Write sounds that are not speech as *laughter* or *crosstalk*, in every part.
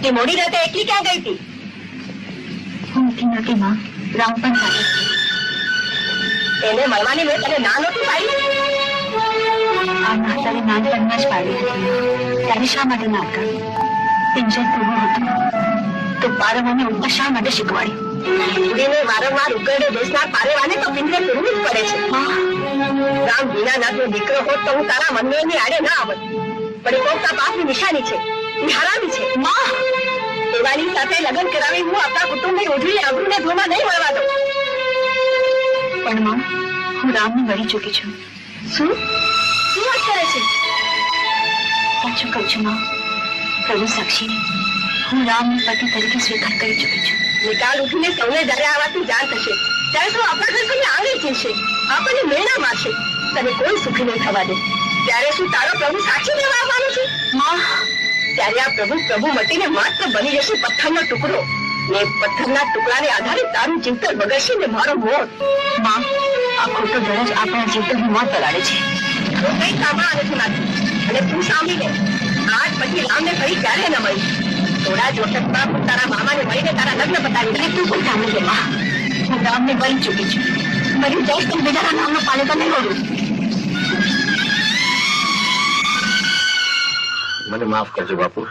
આટલી મોડી રાતે એકલી ક્યાં ગઈ હતી? હું નથી નથી માં. રામ પણ સાથે એને મળવાની મેં તને ના નહોતી પાડી? આ માતાએ નાનપણમાં જ પાડી હતી. ત્યારે શા માટે ના પાડી પિંજર પૂરું હતું તો પારવાને ઉપર શા માટે શીખવાડ્યું દીકરીને વારંવાર ઉકરડે બેસનાર પારેવાને તો પિંજરે પૂરવું જ પડે છે. રામ દીનાનાથનો દીકરો હોત તો હું તારા મનની આડે ના આવત. પણ એ કોકતા પાપની નિશાની છે એ હરામી છે માં એવાની સાથે લગ્ન કરાવી હું આપણા કુટુંબની ઉજળી અબરૂને ધોમાં નહીં મળવા દઉં. પણ માં હું રામને વળી ચૂકી છું. શું? શું વાત કરે છે? સાચું કહું છું માં પ્રભુ સાક્ષી હું રામને પતિ તરીકે સ્વીકાર કરી ચૂકી છું. નિકાલ ઉઠીને સૌને જયારે આવવાથી જાણ થશે ત્યારે તો આપણા ઘર તમને આંગળી જશે આપણને મેળા મારશે. તને કોઈ સુખી નહીં થવા દે. ત્યારે શું તારો પ્રભુ સાચી લેવા આવવાનો છે? માં ત્યારે આ પ્રભુ પ્રભુ મટીને માત્ર બની જશે પથ્થરનો ટુકડો. ને પથ્થરના ટુકડાને આધારે તારું ચિંતન બગડશે ને મારો મોતમાં આ ખોટો ગરજ આપણા જીવતનું મોત બગાડે છે. તો કઈ સાંભળવા નથી માંગતી. અને તું સાંભળી લે આજ પછી રામને ફરી ક્યારે ન મળી? થોડા જ વખતમાં હું તારા મામાને મળીને તારા લગ્ન બતાવી અને તું પણ સાંભળી લે માં. હું રામને મળી ચૂકી છું. મરી જઈશ તો બીજાના નામનો પાલન નહીં ઓળું મને માફ કરજો બાપુ.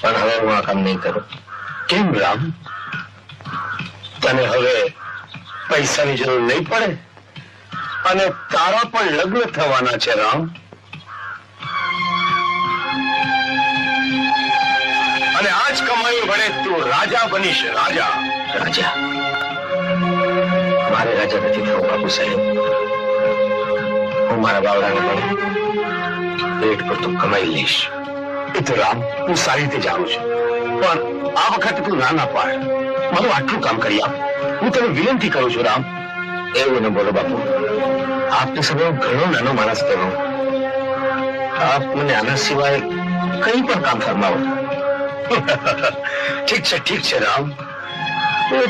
પણ હવે હું આ કામ નહીં કરું. કેમ રામ? તને હવે પૈસાની જરૂર નહીં પડે? અને તારા પણ લગ્ન થવાના છે રામ. અને આજ કમાઈ વડે તું રાજા બનીશ રાજા. રાજા. મારે રાજા નથી થવું બાપુ સાહેબ. હું મારા બાવડાને મળું પેટ પર તું કમાઈ લઈશ. એ તો રામ, હું સારી રીતે જાણું છું. પણ આ વખતે તું ના ના પાડ. મારું આટલું કામ કરી આપ. હું તને વિનંતી કરું છું, રામ. એવું ન બોલો, બાપુ. આપને સમય ઘણો નાનો માણસ કહેવો આપ મને આના સિવાય કઈ પણ કામ ફરમાવો. ઠીક છે ઠીક છે, રામ.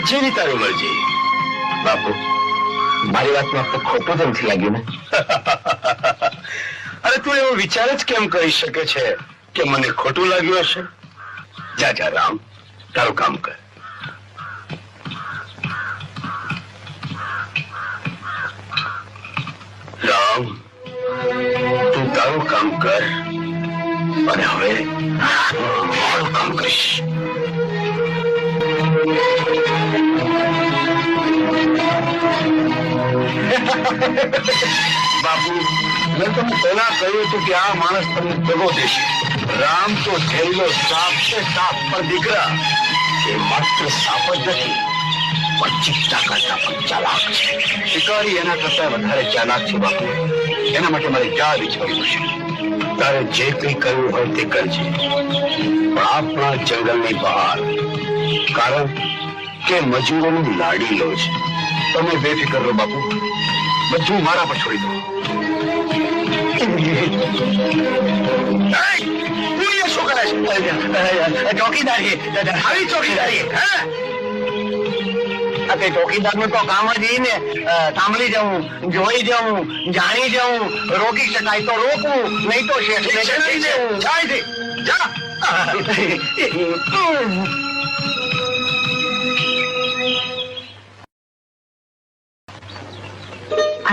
જેવી તારી મરજી. બાપુ, મારી વાતમાં ખોટું તો નથી લાગ્યું ને. અરે તું એવો વિચાર જ કેમ કરી શકે છે કે મને ખોટું લાગ્યું હશે? જા જા, રામ. તારું કામ કર. રામ, તું તારું કામ કર. અને હવે મારું કામ કરીશ. *laughs* બાપુ મેં તમને પહેલા કહ્યું હતું કે આ માણસ તમને દગો દેશે. રામ તો જેલનો સાપ છે, સાપ પણ દીકરા. એ માત્ર સાપ જ નથી, પણ ચિત્તા કરતા પણ ચાલાક છે. શિકારી એના કરતા વધારે ચાલાક છે બાપુ એના માટે મારે ચા વિચારવું છે તારે જે કંઈ કરવું હોય તે કરજે. પણ આપણા જંગલની બહાર. કારણ કે મજૂરોની લાડી લો છે. તમે બેફિકર રહો બાપુ. બધું મારા પર છોડી દો. શું કરે છે ચોકીદારી આવી ચોકીદારી હા તે ચોકીદારનું તો કામ જ ઈ ને અ, સાંભળી જવું જોઈ જવું જાણી જવું રોકી શકાય તો રોકવું નહીં તો શેઠને કહી દેવું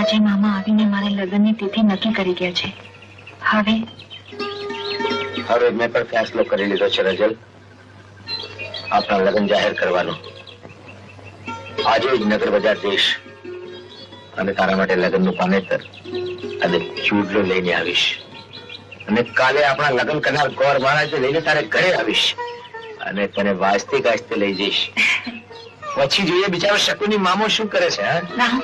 આજે મામા આવીને મારે લગ્નની તિથિ નક્કી કરી ગયા છે. હવે હવે મેં પણ ફેસલો કરી લીધો છે રજલ. આપણા લગ્ન જાહેર કરવાનો. આજે જ નગર બજાર જઈશ અને તારા માટે લગ્નનું પાનેતર અને ચૂડલો લઈને આવીશ. અને કાલે આપણા લગ્ન કરનાર ગોર મહારાજ લઈને તારે ઘરે આવીશ અને તને વાજતે ગાજતે લઈ જઈશ. *laughs* પછી જોઈએ બિચારો શકુની મામો શું કરે છે હા? ના.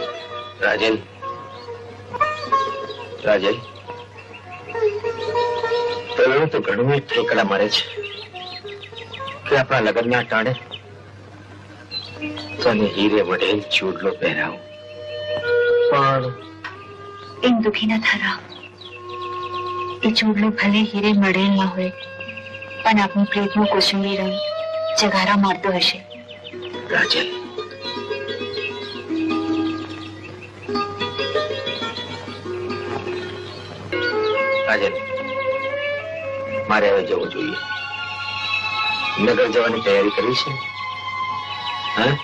રાજલ પેલું તો ઘણું ઠેકડા મારે છે કે આપણા લગ્નના ટાણે તને હીરે વઢેલ ચૂડલો પહેરાવ. પણ એમ દુખી ન થરા. એ ચૂડલો ભલે હીરે મળેલ ના હોય પણ આપની પ્રેતનું કોસુંબી રંગ જગારા મારતો હશે. રાજલ રાજલ મારે હવે જવું જોઈએ. નગર જવાની તૈયારી કરી છે? હા?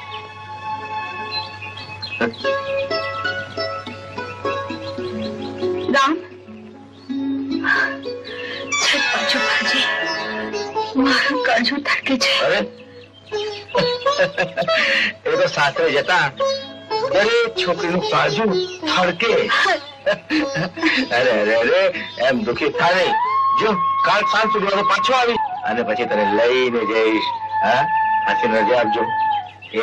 રામ? પાછું ભાજી મારું કાજુ થાકે છે. અરે? એ તો સાસરે જતા. દરેક છોકરીનું કાજુ થડકે અરે અરે અરે એમ દુખી થાય નહીં. જો, કાલ સાંજ સુધી હું પાછો આવી અને પછી તને લઈને જઈશ. હા? હસીને રજા આપજો.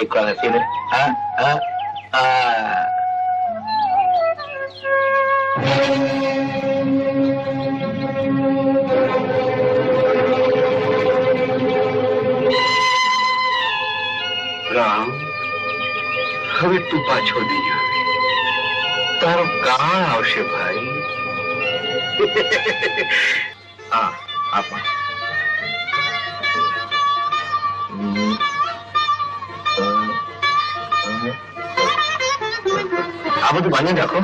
એક વાર હસીને હા રામ, હવે તું પાછો નહીં આવે તારો કાળ આવશે ભાઈ હા આપા હમ. આ બધું બાંધી રાખો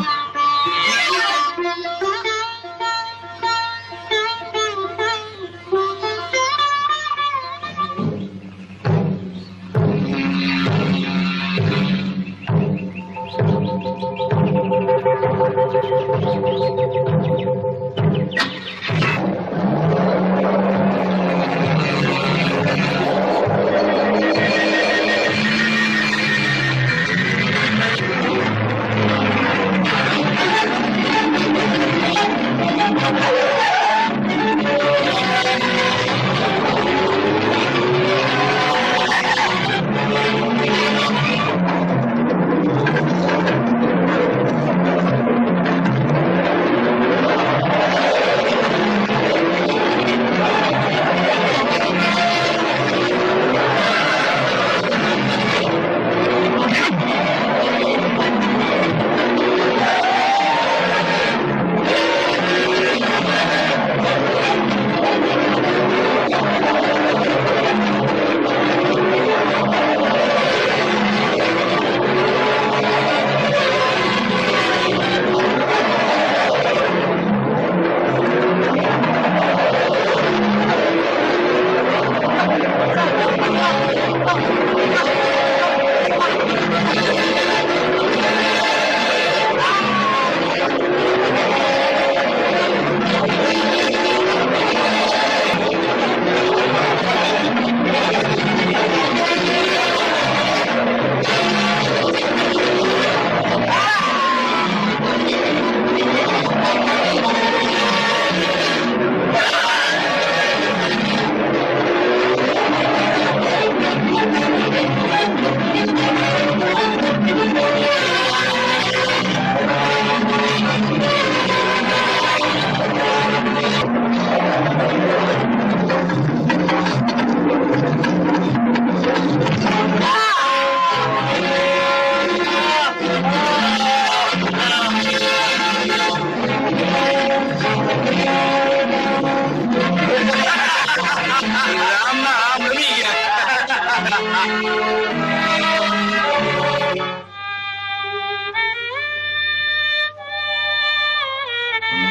Thank you.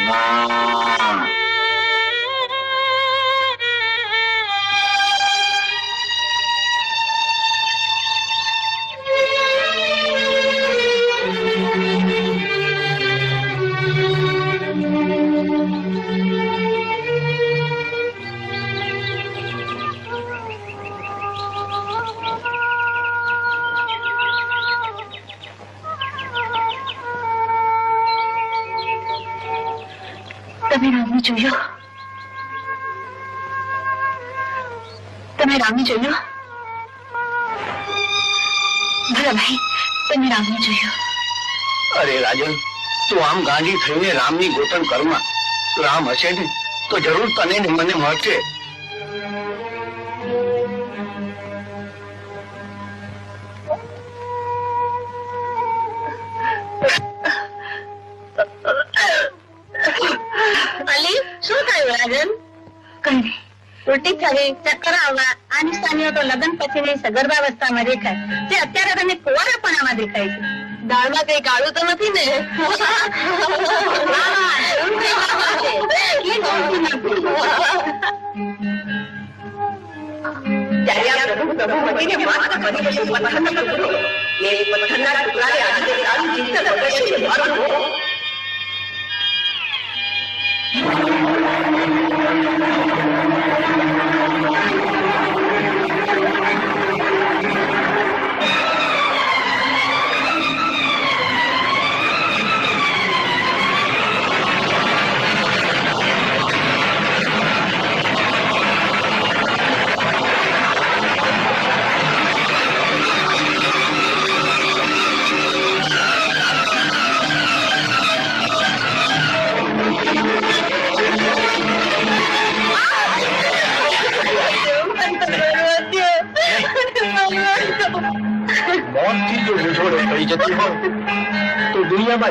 Wow. તમે રામને જોયો? તમે રામને જોયો? ભલા ભાઈ, તમે રામને જોયો? અરે રાજન, તું આમ ગાંધી થઈને રામની ગોતણ કરમાં રામ હશે ને, તો જરૂર તને મને મળશે. ઉલટી થવી ચક્કર આવવા આ નિશાનીઓ તો લગ્ન પછીની સગર્ભાવસ્થામાં દેખાય. તે અત્યારે તને કુંવારાપણામાં દેખાય છે. દાળમાં કઈ કાળું તો નથી ને? Thank જરૂર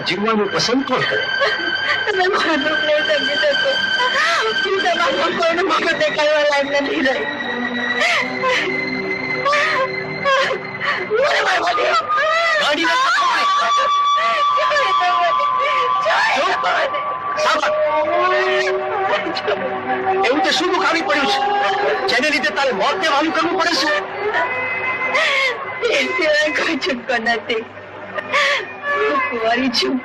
દુનિયામાં જીવવાનું પસંદ કોણ કરે તમે મારું દુઃખ નહીં સમજી શકો હું તમારા કોઈનું મોઢું દેખાડવા લાયક નથી રહી મને મારવા દો. ગાડીને એવું તે શું દુખાવી પડ્યું છે જેને લીધે તારે મોતને વાલું કરવું પડે છે એ સિવાય કોઈ છૂટકો નથી હું કુંવારી છું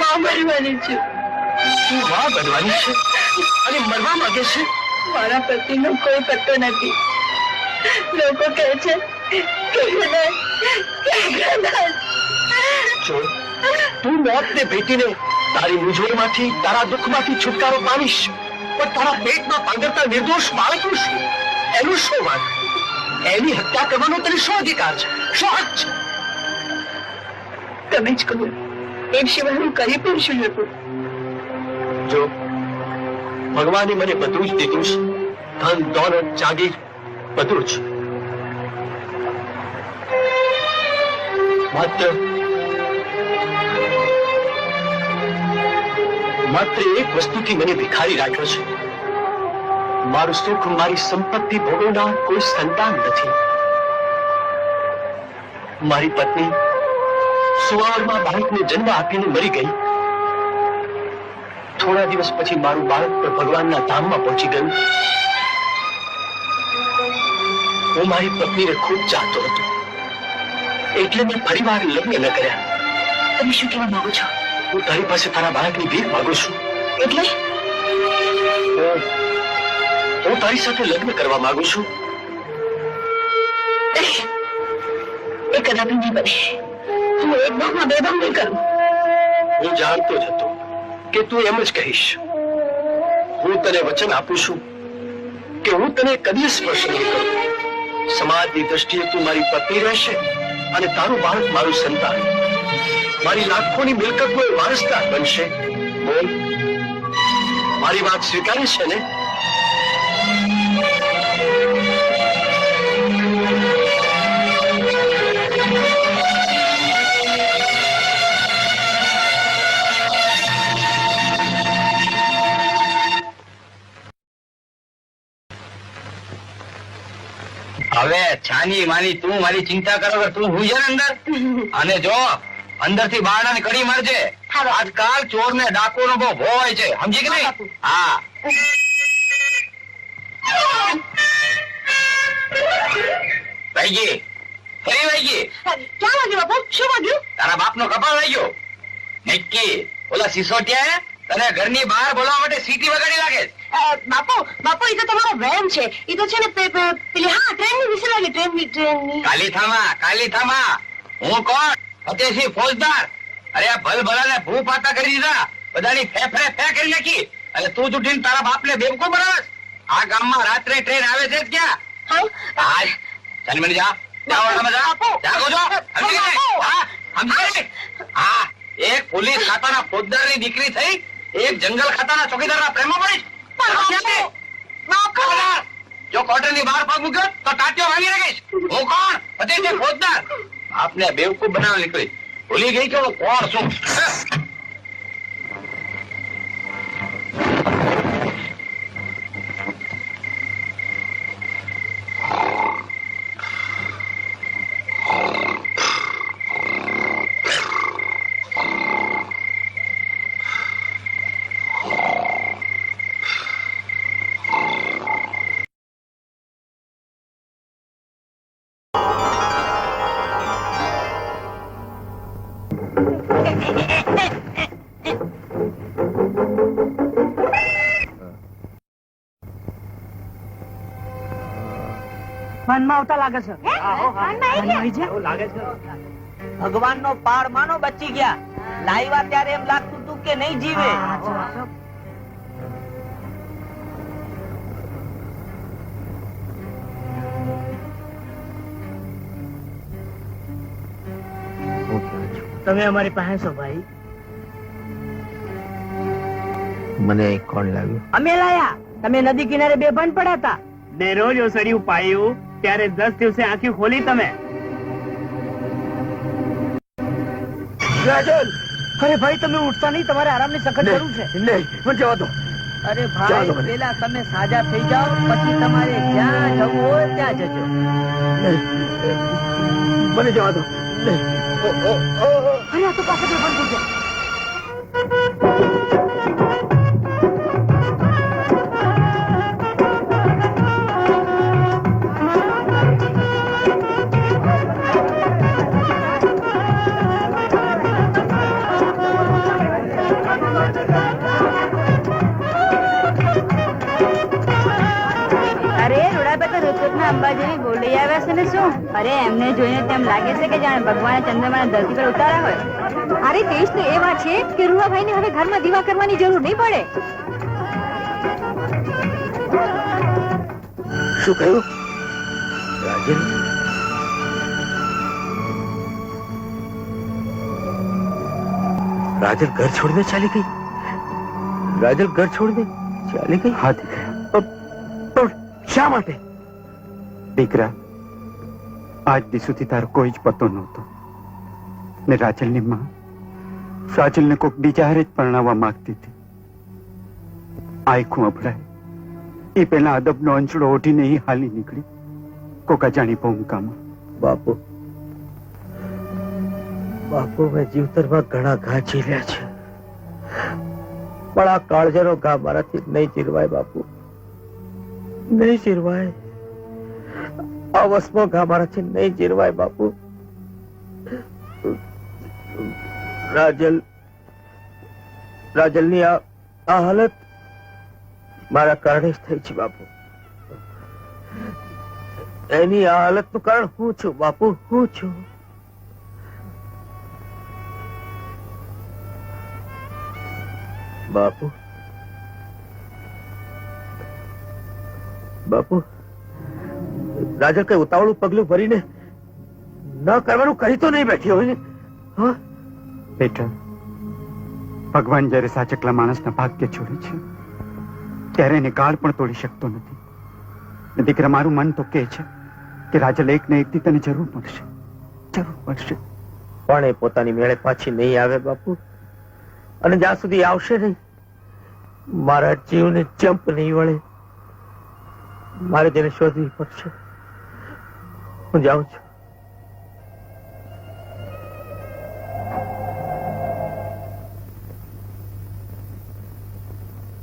માં મરવાની છું. તું માં બનવાની છે? અને મરવા માંગે છે? મારા પતિનો કોઈ પત્તો નથી. લોકો કહે છે કે હૃદય કે હૃદય. જો તું મોતને ભેટીને તારી મૂંઝવણમાંથી તારા દુઃખમાંથી છુટકારો પામીશ પણ તારા પેટમાં પાંગરતા નિર્દોષ બાળકનું શું? એનું શું વાત એની હત્યા કરવાનો તને શું અધિકાર છે? શું હક છે? તમે જ કહો. એ સિવાય હું પણ શું શકું જો ભગવાને મને બધું જ દીધું છે, ધન, દોલત, જાગીર બધું જ. માત્ર માત્ર એક વસ્તુથી મને ભિખારી રાખ્યો છે. મારું સુખ, મારી સંપત્તિ ભોગવનાર કોઈ સંતાન નથી. મારી પત્ની સુવાવડમાં બાળકને જન્મ આપીને મરી ગઈ. થોડા દિવસ પછી મારું બાળક પણ ભગવાનના ધામમાં પહોંચી ગયું. હું મારી પત્નીને ખૂબ ચાહતો હતો. એટલે મેં ફરીવાર લગ્ન ન કર્યા. તમે શું કહેવા માંગો છો? હું તારી પાસે તારા બાળકની ભીખ માંગુ છું. એટલે? હું હું તારી સાથે લગ્ન કરવા માંગુ છું. એ કદાપી નહીં બને. હું એક ભાગમાં બે ભાગ નહીં કર. હું જાણતો જ હતો કે તું એમ જ કહીશ. હું તને વચન આપું છું કે હું તને કદી સ્પર્શ નહીં કરું. સમાજની દ્રષ્ટિએ તું મારી પત્ની રહેશે અને તારું બાળક મારું સંતાન. મારી લાખોની મિલકતનો વારસદાર બનશે. બોલ. મારી વાત સ્વીકારે છે ને હવે છાની માની તું મારી ચિંતા કરો કે તું હું ને અંદર. અને જો અંદરથી બારણાની કડી મારજે. આજકાલ ચોર ને ડાકુ નો બહુ ભો હોય છે. સમજી કે નહીં. હા વૈગી ફરી વૈગી ક્યાં વાગ્યું બાપુ? શું વાગ્યું? તારા બાપ નો કપાળ વાગ્યો ગયો. નિક્કી ઓલા સિસોટિયા તને ઘરની બહાર બોલાવવા માટે સીટી વગાડી લાગે છે. બાપુ બાપુ એ તો તમારો વેન છે. એ તો છે ને પેલી હા ટ્રેનની વિશે લાગે ટ્રેનની ટ્રેનની કાલી થામા કાલી થામા હું કોણ? ફતેહસિંહ ફોજદાર. અરે આ ભલ ભલાને ભૂ પાતા કરી દીધા. બધાની ફેફરે ફે કરી નાખી. અને તું જ ઉઠીને તારા બાપને બેવકૂફ બનાવસ. આ ગામમાં રાત્રે ટ્રેન આવે છે જ ક્યાં? હા? ચાલ જા. જાઓ જાગો? બાપુ. હા? સમજી હા. એક પોલીસ ખાતાના ફોજદારની દીકરી થઈ એક જંગલ ખાતાના ચોકીદારના પ્રેમમાં પડી. બાપુ. બાપુ. ખબરદાર! જો કોર્ટરની બહાર પગ મૂક્યો તો ટાટીઓ ભાંગી નાખીશ હું કોણ? ફોજદાર. આપને બેવકૂફ બનાવવા નીકળી. ભૂલી ગઈ કે કોણ છું? ભાનમાં આવતા લાગે છે. ભગવાન નો પાર માનો બચી ગયા. લાવ્યા ત્યારે એમ લાગતું હતું કે નહીં જીવે. તમે અમારી પાસે છો ભાઈ? મને કોણ લાવ્યું? અમે લાયા. તમે નદી કિનારે બેભાન પડ્યા હતા દરરોજ ઓસડિયું પાયું. ત્યારે દસ દિવસે આંખી ખોલી તમે અરે ભાઈ તમે ઉઠતા નહીં તમારે આરામની સખત જરૂર છે નહીં મને જવા દો અરે ભાઈ. પેલા તમે સાજા થઈ જાઓ પછી તમારે જ્યાં જવું હોય ત્યાં જજો મને જવા દો નહીં. ઓ, ઓ, ઓ, ઓ. અરે આ તો પાછા બેભાન ને શું? અરે એમને જોઈને તેમ લાગે છે કે જાણે ભગવાને ચંદ્રમાને ધરતી પર ઉતારા હોય. અરે દેશ તો એવા છે કે રૂડાભાઈને હવે ઘરમાં દીવા કરવાની જરૂર નહીં પડે. શું કહ્યું? રાજન? રાજલ ઘર છોડીને ચાલી ગઈ? રાજલ ઘર છોડીને ચાલી ગઈ? હા દીકરા પણ શા માટે? દીકરા આજ દી સુધી તારો કોઈ જ પતો નહોતો. ને રાજલની માં, રાજલને કોઈક બીજા હારે જ પરણાવવા માંગતી હતી. આયખું અભડાય. એ પેલા અદબનો અંચડો ઓઢીને એ હાલી નીકળી. કોકા અજાણી ભૂમિકામાં. બાપુ. બાપુ, મેં જીવતરમાં ઘણા ઘા ઝીલ્યા છે. પણ આ કાળજરો ઘા મારાથી નહીં ચીરવાય બાપુ. નહીં ચીરવાય આ વસમો ઘા નહીં જીરવાય, બાપુ. રાજલ, રાજલની આ હાલત મારા કારણે જ થઈ છે, બાપુ. એની આ હાલતનું કારણ હું છું, બાપુ, હું છું. બાપુ. બાપુ. રાજલ કઈ ઉતાવળું પગલું ભરીને ન કરવાનું કહી તો નહીં બેઠી હોય ને? બેટા ભગવાન જ્યારે સાચકલા માણસના ભાગ્ય છોડે છે ત્યારે એને કાળ પણ તોડી શકતો નથી. દીકરા મારું મન તો કે છે કે રાજલ એક ને એકથી તને જરૂર પડશે. જરૂર પડશે. પણ એ પોતાની મેળે પાછી નહીં આવે બાપુ. અને જ્યાં સુધી આવશે નહીં મારા જીવને ચંપ નહીં વળે. મારે તેને શોધવી પડશે. હું જાઉં છું.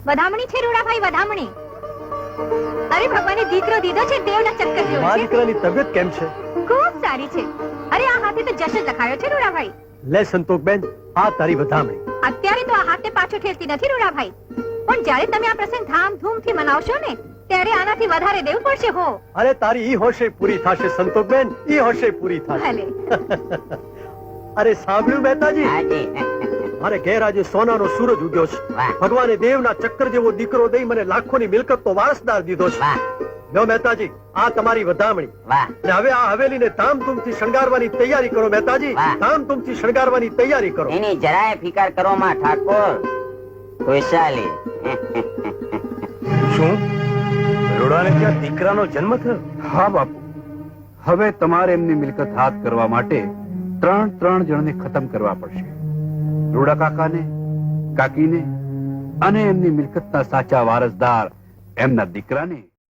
વધામણી છે રૂડાભાઈ વધામણી. અરે ભગવાને દીકરો દીધો છે દેવના ચક્કર જેવો છે. દીકરાની તબિયત કેમ છે? ખૂબ સારી છે. અરે આ હાથે તો જશન લખાયો છે રૂડાભાઈ. લે સંતોષબેન આ તારી વધામણી. અત્યારે તો આ હાથે પાછો ઠેરતી નથી રૂડાભાઈ. પણ જ્યારે તમે આ પ્રસંગ ધામધૂમથી મનાવશો ને ત્યારે આનાથી વધારે દેવું પડશે હો. અરે તારી ઈ હોશે પૂરી થશે સંતોષબેન ઈ હોશે પૂરી ભલે. *laughs* અરે સાંભળ્યું મહેતાજી? મારે ઘેર આજે સોનાનો સૂરજ ઉગ્યો છે. ભગવાને દેવના ચક્કર જેવો દીકરો દઈ મને લાખોની મિલકત તો વારસદાર દીધો છે. વાહ. લ્યો મહેતાજી આ તમારી વધામણી. ને હવે આ હવેલીને ધામધૂમથી શણગારવાની તૈયારી કરો મહેતાજી. ધામધૂમથી શણગારવાની તૈયારી કરો. એની જરાય ફિકર કરો માં ઠાકોર. ખુશાલી. શું? દીકરાનો જન્મ થયો? હા, બાપુ. હવે તમારે એમની મિલકત હાથ કરવા માટે ત્રણ ત્રણ જણને ખતમ કરવા પડશે. રૂડા કાકાને, કાકીને અને એમની મિલકતના સાચા વારસદાર એમના દીકરાને.